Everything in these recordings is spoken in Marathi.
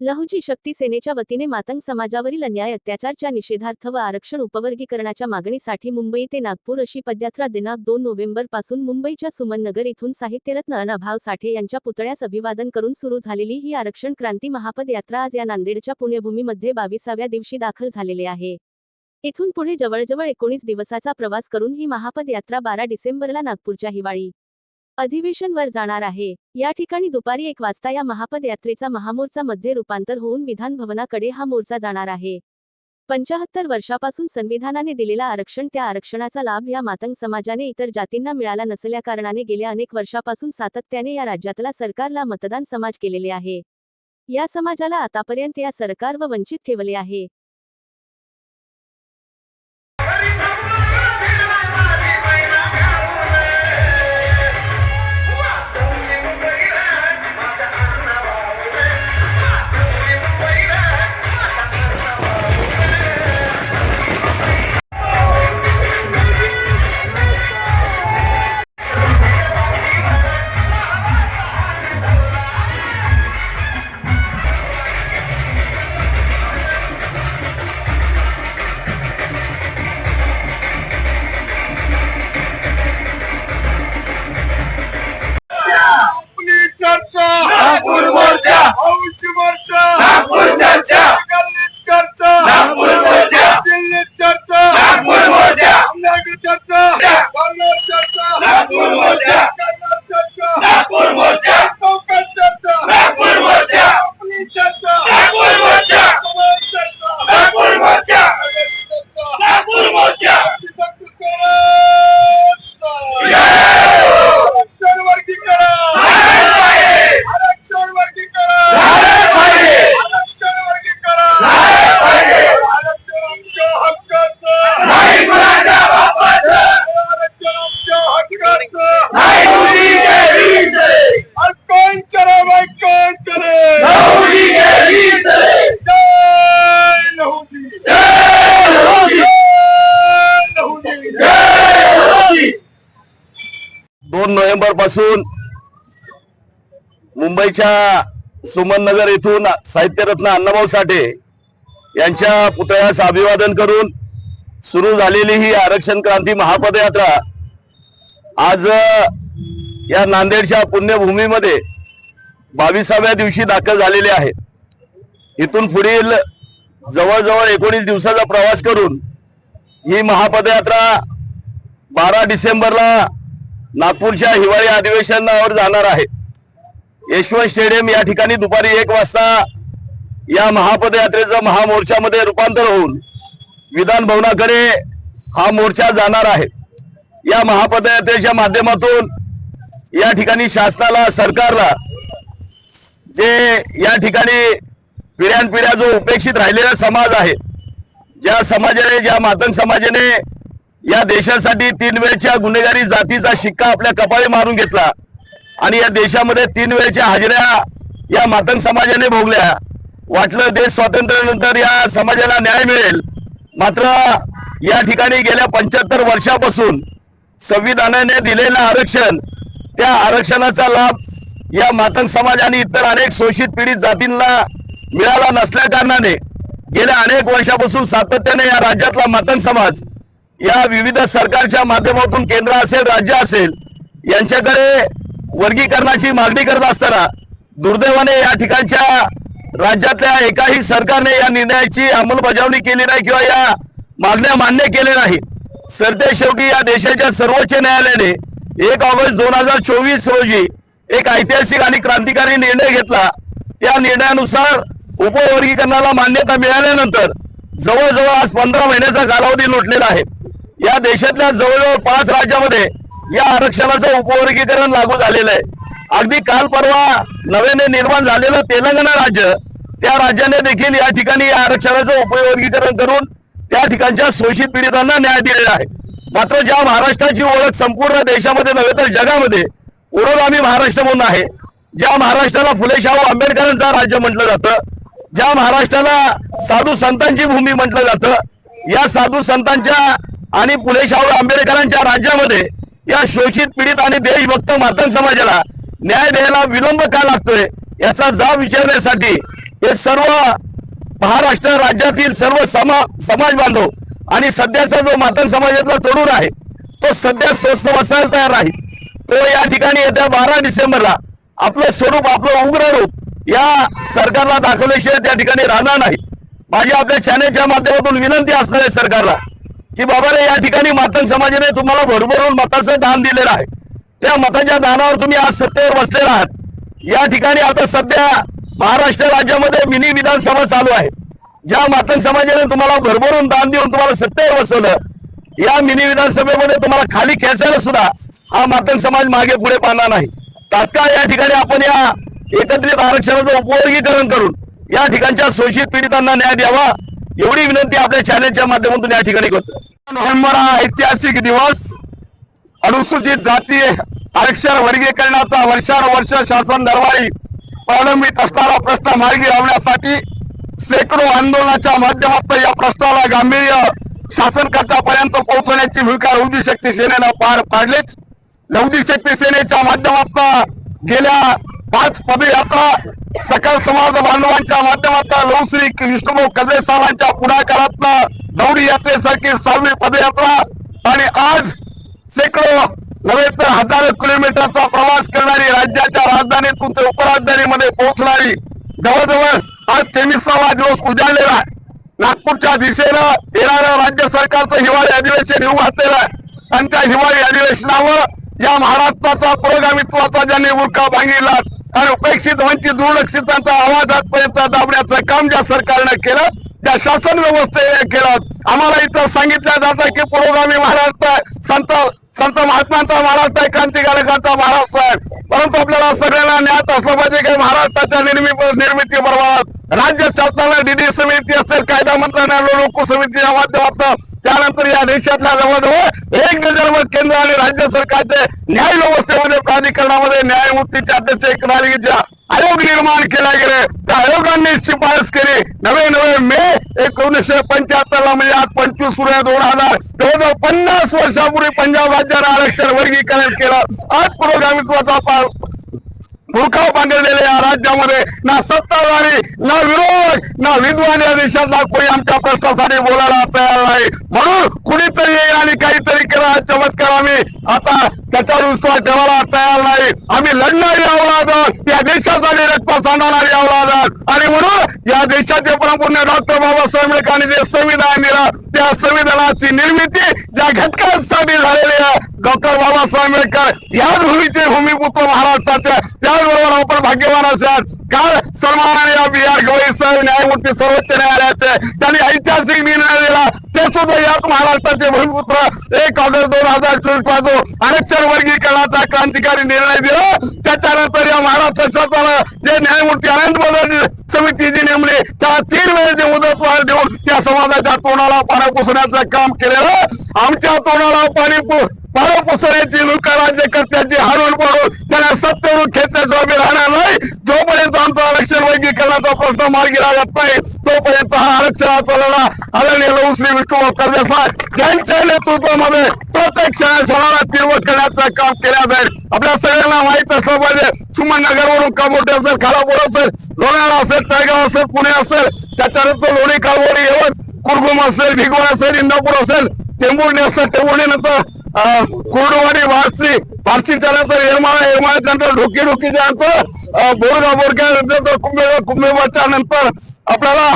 लहुजी शक्ती सेनेच्या वतीने मातंग समाजावरील अन्याय अत्याचारच्या निषेधार्थ व आरक्षण उपवर्गीकरणाच्या मागणीसाठी मुंबई ते नागपूर अशी पदयात्रा दिनांक दोन नोव्हेंबरपासून मुंबईच्या सुमननगर इथून साहित्यरत्न अनाभाव साठे यांच्या पुतळ्यास अभिवादन करून सुरू झालेली ही आरक्षण क्रांती महापदयात्रा आज या नांदेडच्या पुण्यभूमीमध्ये बावीसाव्या दिवशी दाखल झालेले आहे. इथून पुढे जवळजवळ एकोणीस दिवसाचा प्रवास करून ही महापदयात्रा बारा डिसेंबरला नागपूरच्या हिवाळी अधिवेशनवर जाणार आहे. या ठिकाणी दुपारी एक वाजता या महापदयात्रेचा महामोर्चा मध्ये रूपांतर होऊन विधान भवनाकडे हा मोर्चा जाणार आहे. पंचाहत्तर वर्षापासून संविधानाने दिलेला आरक्षण त्या आरक्षणाचा लाभ या मातंग समाजाने इतर जातींना मिळाला नसल्याकारणाने गेल्या अनेक वर्षापासून सातत्याने या राज्यातला सरकारला मतदान समाज केलेले आहे. या समाजाला आतापर्यंत या सरकार व वंचित ठेवले आहे. पासून मुंबईच्या सुमननगर येथून साहित्यरत्न अण्णाभाऊ साठे यांच्या पुतळ्यास अभिवादन करून सुरू झालेली ही आरक्षण क्रांती महापदयात्रा आज या नांदेडच्या पुण्यभूमीमध्ये बावीसाव्या दिवशी दाखल झालेली आहे. इथून पुढील जवळजवळ एकोणीस दिवसाचा प्रवास करून ही महापदयात्रा बारा डिसेंबरला नागपूरच्या हिवाळी अधिवेशनावर जाणार आहे. यशवंत स्टेडियम या ठिकाणी दुपारी एक वाजता या महापदयात्रेचं महामोर्चामध्ये रूपांतर होऊन विधान भवनाकडे हा मोर्चा जाणार आहे. या महापदयात्रेच्या माध्यमातून या ठिकाणी शासनाला सरकारला जे या ठिकाणी पिढ्यानपिढ्या जो उपेक्षित राहिलेला समाज आहे ज्या समाजाने ज्या मातंग समाजाने या देशासाठी तीन वेळच्या गुन्हेगारी जातीचा शिक्का आपल्या कपाळी मारून घेतला. आणि या देशामध्ये तीन वेळच्या हाजऱ्या या मातंग समाजाने भोगल्या. वाटलं देश स्वातंत्र्यानंतर या समाजाला न्याय मिळेल. मात्र या ठिकाणी गेल्या पंच्याहत्तर वर्षापासून संविधानाने दिलेलं आरक्षण त्या आरक्षणाचा लाभ या मातंग समाज आणि इतर अनेक शोषित पीडित जातींना मिळाला नसल्या कारणाने गेल्या अनेक वर्षापासून सातत्याने या राज्यातला मातंग समाज या विविध सरकारच्या माध्यमातून केंद्र असेल राज्य असेल यांच्याकडे वर्गीकरणाची मागणी करत असताना दुर्दैवाने या ठिकाणच्या राज्यातल्या एकाही सरकारने या निर्णयाची अंमलबजावणी केली नाही किंवा या मागण्या मान्य केल्या नाही सरते शेवटी या देशाच्या सर्वोच्च न्यायालयाने एक ऑगस्ट दोन हजार चोवीस रोजी एक ऐतिहासिक आणि क्रांतिकारी निर्णय घेतला. त्या निर्णयानुसार उपवर्गीकरणाला मान्यता मिळाल्यानंतर जवळजवळ आज पंधरा महिन्याचा कालावधी लुटलेला आहे. या देशातल्या जवळजवळ पाच राज्यामध्ये या आरक्षणाचं उपवर्गीकरण लागू झालेलं आहे. अगदी काल परवा नव्याने निर्माण झालेलं तेलंगणा राज्य त्या राज्याने देखील या ठिकाणी या आरक्षणाचं उपवर्गीकरण करून त्या ठिकाणच्या शोषित पीडितांना न्याय दिलेला आहे. मात्र ज्या महाराष्ट्राची ओळख संपूर्ण देशामध्ये नव्हे तर जगामध्ये पुरोगामी महाराष्ट्र म्हणून आहे. ज्या महाराष्ट्राला फुले शाहू आंबेडकरांचा राज्य म्हटलं जातं ज्या महाराष्ट्राला साधू संतांची भूमी म्हटलं जातं या साधू संतांच्या आणि फुले शाहू आंबेडकरांच्या राज्यामध्ये या शोषित पीडित आणि देशभक्त मातंग समाजाला न्याय द्यायला विलंब का लागतोय याचा जाब विचारण्यासाठी हे सर्व महाराष्ट्र राज्यातील सर्व समा समाज बांधव आणि सध्याचा जो मातंग समाजातला तरुण आहे तो सध्या स्वस्त बसायला तयार आहे. तो या ठिकाणी येत्या बारा डिसेंबरला आपलं स्वरूप आपलं उग्र रूप या सरकारला दाखवल्याशिवाय त्या ठिकाणी राहणार नाही. माझी आपल्या चॅनेलच्या माध्यमातून विनंती असणार आहे सरकारला की बाबा रे या ठिकाणी मातंग समाजाने तुम्हाला भरभरून मताचं दान दिलेलं आहे. त्या मताच्या दानावर तुम्ही आज सत्तेवर बसलेला आहात. या ठिकाणी आता सध्या महाराष्ट्र राज्यामध्ये मिनी विधानसभा चालू आहे. ज्या मातंग समाजाने तुम्हाला भरभरून दान देऊन तुम्हाला सत्तेवर बसवलं या मिनी विधानसभेमध्ये तुम्हाला खाली खेचायला सुद्धा हा मातंग समाज मागे पुढे पाहणार नाही. तात्काळ या ठिकाणी आपण या एकत्रित आरक्षणाचं उपवर्गीकरण करून या ठिकाणच्या शोषित पीडितांना न्याय द्यावा. एवढी विनंती आपल्या चॅनलच्या माध्यमातून या ठिकाणी करतो. नोव्हेंबर हा ऐतिहासिक दिवस अनुसूचित जाती आरक्षण वर्गीकरणाचा वर्षानुवर्ष शासन दरबारी प्रलंबित असणारा प्रश्न मार्गी लावण्यासाठी शेकडो आंदोलनाच्या माध्यमातून या प्रश्नाला गांभीर्य शासनकर्त्यापर्यंत पोहोचवण्याची भूमिका लौदी शक्ती सेनेनं पार पाडलीच. लौदी शक्ती सेनेच्या माध्यमातून गेल्या पाच पदयात्रा सकल समाज बांधवांच्या माध्यमातून लवश्री विष्णुभाऊ कदळे साहेबांच्या पुढाकारातनं दौडी यात्रेसारखी सहावी पदयात्रा आणि आज शेकडो नव्हे तर हजारो किलोमीटरचा प्रवास करणारी राज्याच्या राजधानीतून ते उपराजधानीमध्ये पोहोचणारी जवळजवळ आज तेवीसावा दिवस उजाडलेला आहे. नागपूरच्या दिशेनं येणाऱ्या राज्य सरकारचं हिवाळी अधिवेशन येऊ घातलेलं आहे. आणि त्या हिवाळी अधिवेशनावर या महाराष्ट्राचा पुरोगामित्वाचा ज्यांनी उरका भांगिला आणि उपेक्षित वंचित दुर्लक्षितांचा आवाज आजपर्यंत दाबण्याचं काम ज्या सरकारनं केलं त्या शासन व्यवस्थेने केलं आम्हाला इथं सांगितलं जातं की पुरोगामी महाराष्ट्र संत संत महात्मांचा महाराष्ट्र आहे क्रांतिकारकांचा महाराष्ट्र आहे. परंतु आपल्याला सगळ्यांना ज्ञात असलं पाहिजे की महाराष्ट्राच्या निर्मि निर्मिती बरोबर. राज्य शासनाला डीडी समिती असेल कायदा मंत्रालयाला लोक समितीच्या माध्यमातून त्यानंतर या देशातल्या जवळजवळ एक नजरवर केंद्र आणि राज्य सरकारचे न्याय व्यवस्थेमध्ये प्राधिकरणामध्ये न्यायमूर्तीचे अध्यक्ष एकनाथजीच्या आयोग निर्माण केला गेले त्या आयोगाने शिफारस केली. नवे नवे मे एकोणीसशे पंच्याहत्तर ला म्हणजे आज पंचवीस सूर्य दोन हजार जवळजवळ पन्नास वर्षापूर्वी पंजाब राज्याला आरक्षण वर्गीकरण केलं. आज पुरोगामित्वाचा भुरकाव पांघरलेल्या या राज्यामध्ये ना सत्ताधारी ना विरोध ना विद्वान या देशातला कोणी आमच्या प्रश्नासाठी बोलायला तयार नाही. म्हणून कुणीतरी येईल आणि काहीतरी करा चमत्कार आम्ही आता त्याच्यावर विश्वास ठेवायला तयार नाही. आम्ही लढणारी अवलाद या देशासाठी रक्त सांडणारी अवलाद आणि म्हणून या देशाचे परमपूर्ण डॉक्टर बाबासाहेब आंबेडकरांनी जे संविधान दिलं त्या संविधानाची निर्मिती ज्या घटकांसाठी झालेली आहे डॉक्टर बाबासाहेब आंबेडकर या भूमीचे भूमिपुत्र महाराष्ट्राचे. त्याचबरोबर आपण भाग्यवान असाल. काल सन्माननीय बी आर गवई साहेब न्यायमूर्ती सर्वोच्च न्यायालयाचे. त्यांनी ऐतिहासिक निर्णय दिला. ते सुद्धा याच महाराष्ट्राचे भूमिपुत्र. एक ऑगस्ट दोन हजार चोवीसपासून आरक्षण वर्गीकरणाचा क्रांतिकारी निर्णय दिला. त्याच्यानंतर या महाराष्ट्र शासनानं जे न्यायमूर्ती अनंत बदल समिती जी नेमली त्या तीन वेळेची मुदतवाढ देऊन त्या समाजाच्या तोंडाला पाणी पुसण्याचं काम केलेलं. आमच्या तोंडाला पाणी पु- पाणी पुसण्याची लोक राज्यकर्त्यांची हारून पडून त्यांना सत्तेवरून खेचण्याचं आम्ही राहणार नाही. जोपर्यंत आमचा आरक्षण वर्गीकरणाचा प्रश्न मार्गी लागत नाही तोपर्यंत हा आरक्षणाचा लढा आदरणीय लवश्री विष्णू करदेसाई यांच्या नेतृत्वामध्ये प्रत्येक शहराला तीव्र करण्याचं काम केलं जाईल. आपल्या सगळ्यांना माहीत असलं पाहिजे. सुमन नगरवरून कामोटे असेल खालापूर असेल लोणाळा असेल तळगाव असेल पुणे असेल त्याच्यानंतर लोणी काळवडी येवत कुरगुम असेल भिगवण असेल इंदापूर असेल टेंबुर्णी असेल टेंबुर्णीनंतर कुर्डवाडी वारसी वारसीच्या नंतर येरमाळा येरमाळ्याच्या नंतर ढोकी ढोकीच्या नंतर बोरगा बोरग्या नंतर कुंभेगाव कुंभेगावच्या नंतर आपल्याला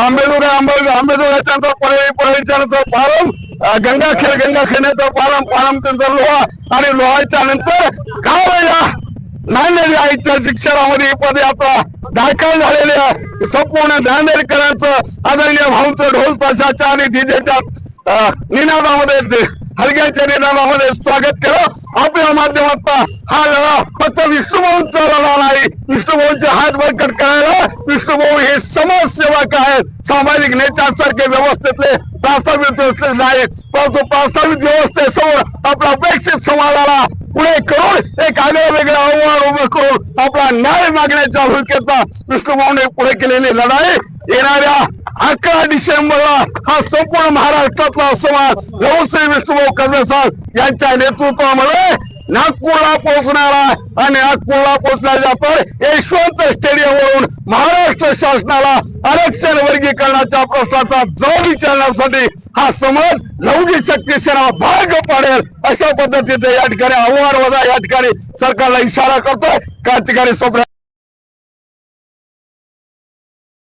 आंबेजोगाई आंबे आंबेजोगाईच्या नंतर परळी परळीच्या नंतर पारम गंगाखेड गंगाखेडनंतर पारम पारम त्यांचा लोहा आणि लोहाच्या नंतर गाव या नांदेड या ऐतिहासिक शहरामध्ये ही पदयात्रा दाखल झालेली संपूर्ण नांदेडकरांचं आदरणीय भाऊंचं ढोल ताशाच्या आणि डीजेच्या अं, निनादामध्ये हलग्याच्या निनादामध्ये स्वागत केलं. आपल्या माध्यमातून हा लढा फक्त विष्णुभाऊंचा लढा नाही विष्णुभाऊंचे हात बळकट करायला विष्णुभाऊ हे समाजसेवक आहेत. सामाजिक नेत्यांसारखे व्यवस्थेतले प्रास्ताविक व्यवस्थेत नाही परंतु प्रास्ताविक व्यवस्थेसमोर आपला अपेक्षित समाजाला पुढे करून एक आगळं वेगळं आव्हान उभं करून आपला न्याय मागण्याच्या भूमिकेचा विष्णुभाऊने पुढे केलेली लढाई येणाऱ्या अकरा डिसेंबरला हा संपूर्ण महाराष्ट्रातला समाज व्यवस्थित विष्णुभाऊ कर्णसाहेब यांच्या नेतृत्वामध्ये नागपूरला पोहोचणार आहे आणि नागपूरला पोहोचल्यानंतर यशवंत स्टेडियम वरून महाराष्ट्र शासनाला आरक्षण वर्गीकरणाच्या प्रश्नाचा जबाब विचारण्यासाठी हा समाज लौकिक शक्ती सेना भाग पाडेल अशा पद्धतीचे या ठिकाणी आव्हान वजा या ठिकाणी सरकारला इशारा करतोय. क्रांतिकारी स्वप्न